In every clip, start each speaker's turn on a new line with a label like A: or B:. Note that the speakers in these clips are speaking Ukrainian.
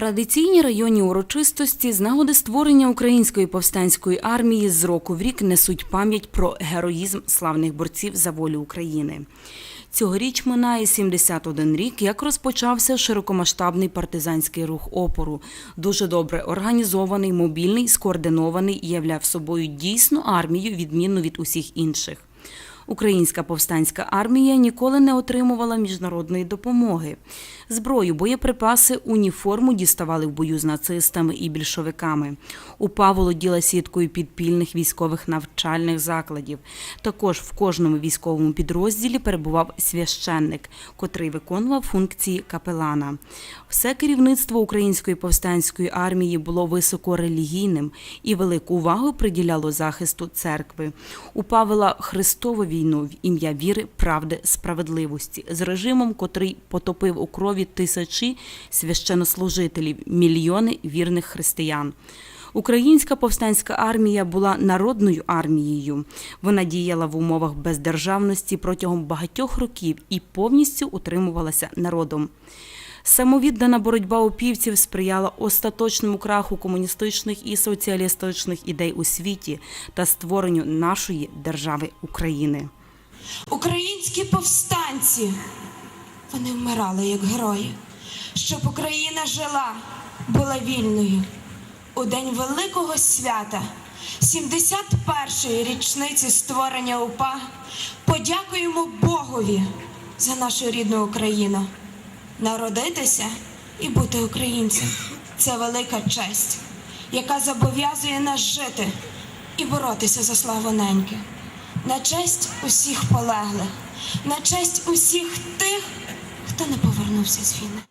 A: Традиційні районні урочистості з нагоди створення української повстанської армії з року в рік несуть пам'ять про героїзм славних борців за волю України. Цьогоріч минає 71 рік, як розпочався широкомасштабний партизанський рух опору. Дуже добре організований, мобільний, скоординований являв собою дійсну армію, відмінну від усіх інших. Українська повстанська армія ніколи не отримувала міжнародної допомоги. Зброю, боєприпаси, уніформу діставали в бою з нацистами і більшовиками. УПА володіла сіткою підпільних військових навчальних закладів. Також в кожному військовому підрозділі перебував священник, котрий виконував функції капелана. Все керівництво Української повстанської армії було високорелігійним і велику увагу приділяло захисту церкви. УПА вела Христову війну в ім'я віри, правди, справедливості з режимом, котрий потопив у крові тисячі священнослужителів, мільйони вірних християн. Українська повстанська армія була народною армією. Вона діяла в умовах бездержавності протягом багатьох років і повністю утримувалася народом. Самовіддана боротьба упівців сприяла остаточному краху комуністичних і соціалістичних ідей у світі та створенню нашої держави України.
B: Українські повстанці, вони вмирали як герої, щоб Україна жила, була вільною. У день великого свята, 71-ї річниці створення УПА, подякуємо Богові за нашу рідну Україну. Народитися і бути українцем це велика честь, яка зобов'язує нас жити і боротися за славу неньки. На честь усіх полеглих, на честь усіх тих, хто не повернувся з війни.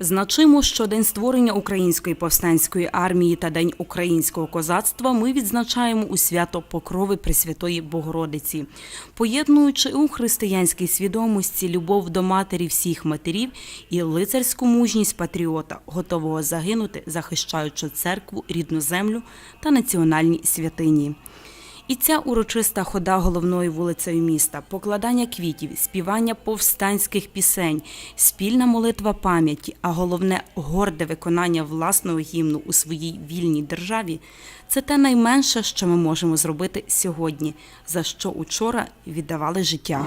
A: Значимо, що День створення Української повстанської армії та День українського козацтва ми відзначаємо у свято Покрови Пресвятої Богородиці, поєднуючи у християнській свідомості любов до матері всіх матерів і лицарську мужність патріота, готового загинути, захищаючи церкву, рідну землю та національні святині. І ця урочиста хода головною вулицею міста, покладання квітів, співання повстанських пісень, спільна молитва пам'яті, а головне горде виконання власного гімну у своїй вільній державі це те найменше, що ми можемо зробити сьогодні, за що учора віддавали життя.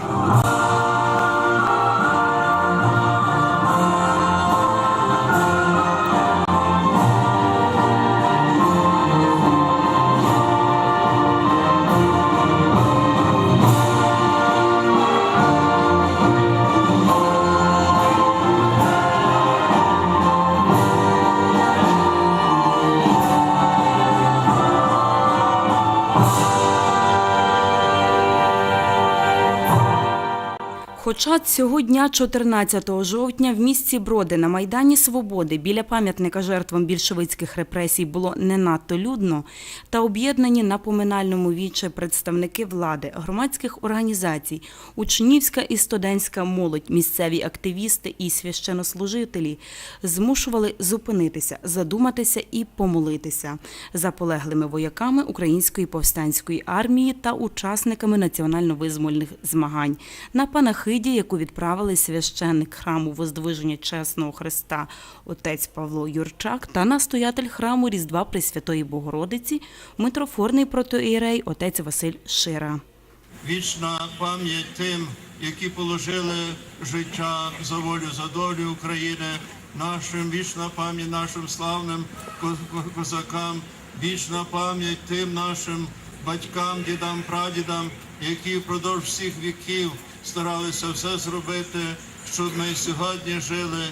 A: Хоча цього дня, 14 жовтня, в місті Броди на Майдані Свободи. Біля пам'ятника жертвам більшовицьких репресій було не надто людно, та об'єднані на поминальному віче представники влади, громадських організацій, учнівська і студентська молодь, місцеві активісти і священнослужителі. Змушували зупинитися, задуматися і помолитися. За полеглими вояками Української повстанської армії та учасниками національно-визвольних змагань. На панахиді, яку відправили священник храму Воздвиження Чесного Христа отець Павло Юрчак та настоятель храму Різдва Пресвятої Богородиці, митрофорний протоієрей отець Василь Шира.
C: Вічна пам'ять тим, які положили життя за волю, за долю України, нашим вічна пам'ять нашим славним ко- ко- козакам, вічна пам'ять тим нашим батькам, дідам, прадідам, які впродовж всіх віків старалися все зробити, щоб ми сьогодні жили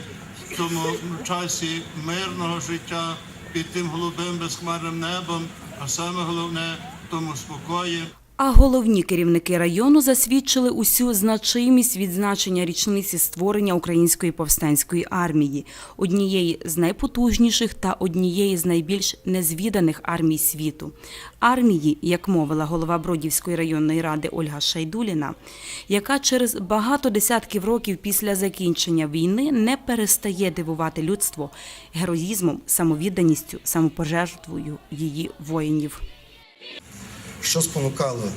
C: в тому часі мирного життя під тим голубим безхмарним небом, а саме головне в тому спокої.
A: А головні керівники району засвідчили усю значимість відзначення річниці створення Української повстанської армії, однієї з найпотужніших та однієї з найбільш незвіданих армій світу. Армії, як мовила голова Бродівської районної ради Ольга Шайдуліна, яка через багато десятків років після закінчення війни не перестає дивувати людство героїзмом, самовідданістю, самопожертвою її воїнів.
D: Що спонукало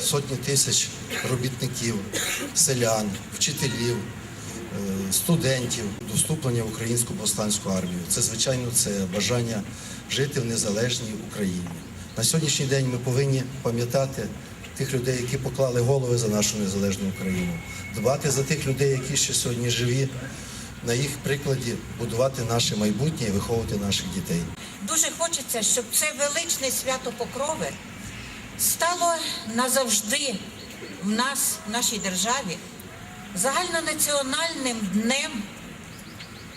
D: сотні тисяч робітників, селян, вчителів, е, студентів до вступлення в українську повстанську армію. Це, звичайно, це бажання жити в незалежній Україні. На сьогоднішній день ми повинні пам'ятати тих людей, які поклали голови за нашу незалежну Україну, дбати за тих людей, які ще сьогодні живі, на їх прикладі будувати наше майбутнє і виховувати наших дітей.
E: Дуже хочеться, щоб це величне свято Покрови стало назавжди в нас, в нашій державі, загальнонаціональним днем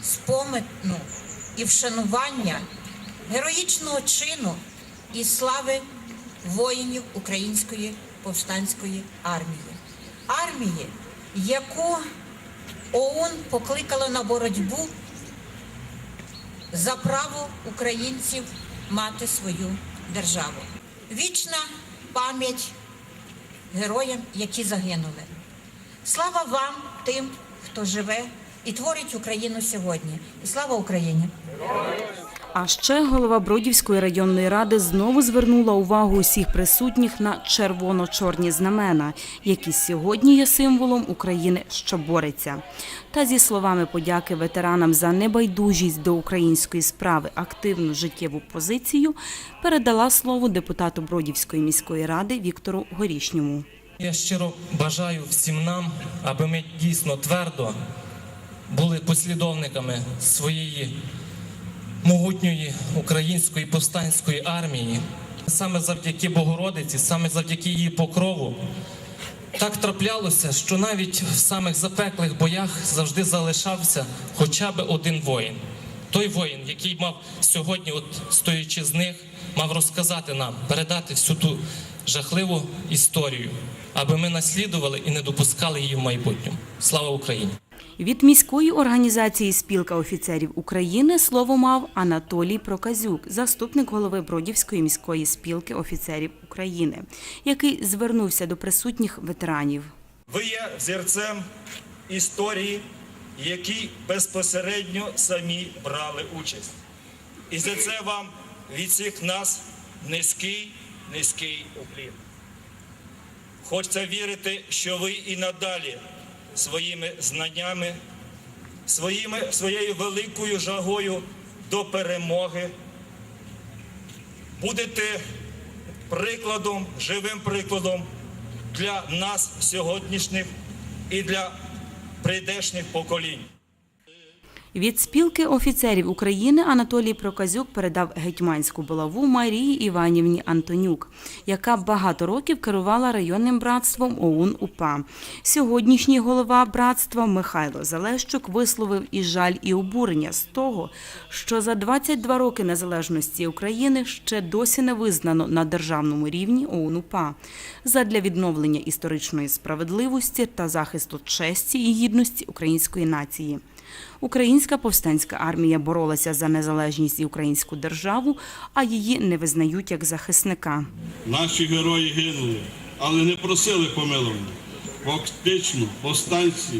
E: спомину і вшанування героїчного чину і слави воїнів Української повстанської армії. Армії, яку ОУН покликала на боротьбу за право українців мати свою державу. Вічна пам'ять героям, які загинули. Слава вам, тим, хто живе і творить Україну сьогодні. І слава Україні!
A: А ще голова Бродівської районної ради знову звернула увагу усіх присутніх на червоно-чорні знамена, які сьогодні є символом України, що бореться. Та зі словами подяки ветеранам за небайдужість до української справи, активну життєву позицію, передала слово депутату Бродівської міської ради Віктору Горішньому.
F: Я щиро бажаю всім нам, аби ми дійсно твердо були послідовниками своєї могутньої української повстанської армії. Саме завдяки Богородиці, саме завдяки її покрову. Так траплялося, що навіть в самих запеклих боях завжди залишався хоча б один воїн. Той воїн, який мав сьогодні, от стоячи з них, мав розказати нам, передати всю ту жахливу історію, аби ми наслідували і не допускали її в майбутньому. Слава Україні!
A: Від міської організації Спілка офіцерів України слово мав Анатолій Проказюк, заступник голови Бродівської міської спілки офіцерів України, який звернувся до присутніх ветеранів.
G: Ви є взірцем історії, які безпосередньо самі брали участь. І за це вам від всіх нас низький, низький уклін. Хочеться вірити, що ви і надалі своїми знаннями, своїми, своєю великою жагою до перемоги будете прикладом, живим прикладом для нас сьогоднішніх і для прийдешніх поколінь.
A: Від спілки офіцерів України Анатолій Проказюк передав гетьманську булаву Марії Іванівні Антонюк, яка багато років керувала районним братством ОУН УПА. Сьогоднішній голова братства Михайло Залещук висловив і жаль, і обурення з того, що за 22 роки незалежності України ще досі не визнано на державному рівні ОУН УПА задля відновлення історичної справедливості та захисту честі і гідності української нації. Українська повстанська армія боролася за незалежність і українську державу, а її не визнають як захисника.
H: Наші герої гинули, але не просили помилування. Фактично, повстанці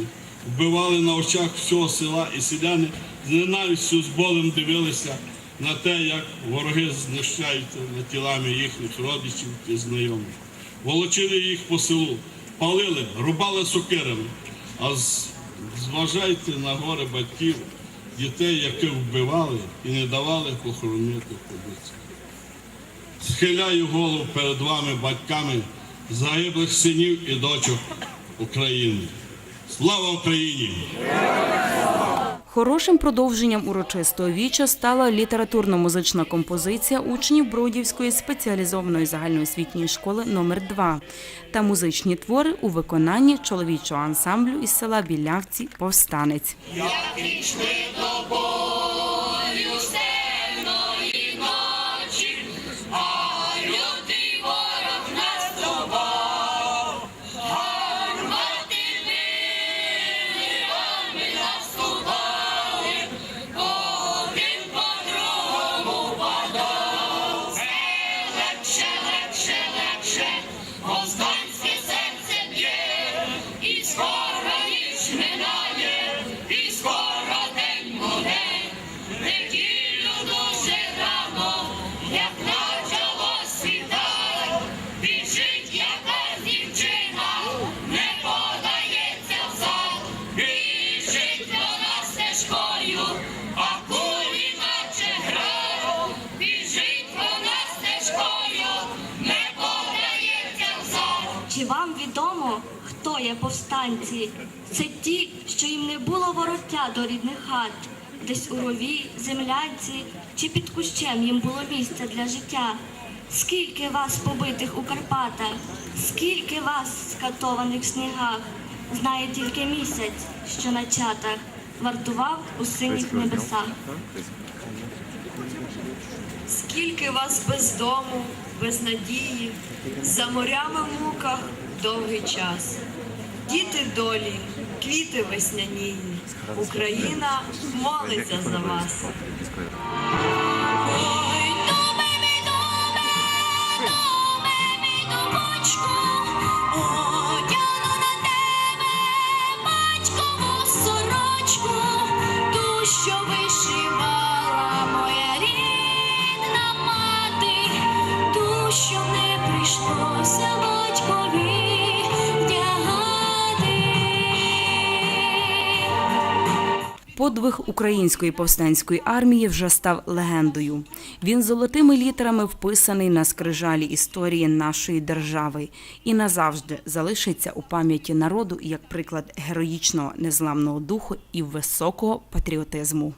H: вбивали на очах всього села і селяни з ненавистю з болем дивилися на те, як вороги знищаються над тілами їхніх родичів і знайомих. Волочили їх по селу, палили, рубали сокирами. А з- зважайте на горе батьків, дітей, яких вбивали і не давали похоронити побитців. Схиляю голову перед вами, батьками загиблих синів і дочок України. Слава Україні!
A: Хорошим продовженням урочистого віча стала літературно-музична композиція учнів Бродівської спеціалізованої загальноосвітньої школи номер 2 та музичні твори у виконанні чоловічого ансамблю із села Білявці Повстанець.
I: Легше,
J: герої, повстанці. Це ті, що їм не було вороття до рідних хат. Десь у рові, землянці чи під кущем їм було місця для життя. Скільки вас побитих у Карпатах, скільки вас скатованих в снігах, знає тільки місяць, що на чатах вартував у синіх небесах.
K: Скільки вас без дому, без надії, за морями в муках довгий час. Діти долі, квіти весняні, Україна молиться за вас.
A: Подвиг української повстанської армії вже став легендою. Він золотими літерами вписаний на скрижалі історії нашої держави і назавжди залишиться у пам'яті народу як приклад героїчного незламного духу і високого патріотизму.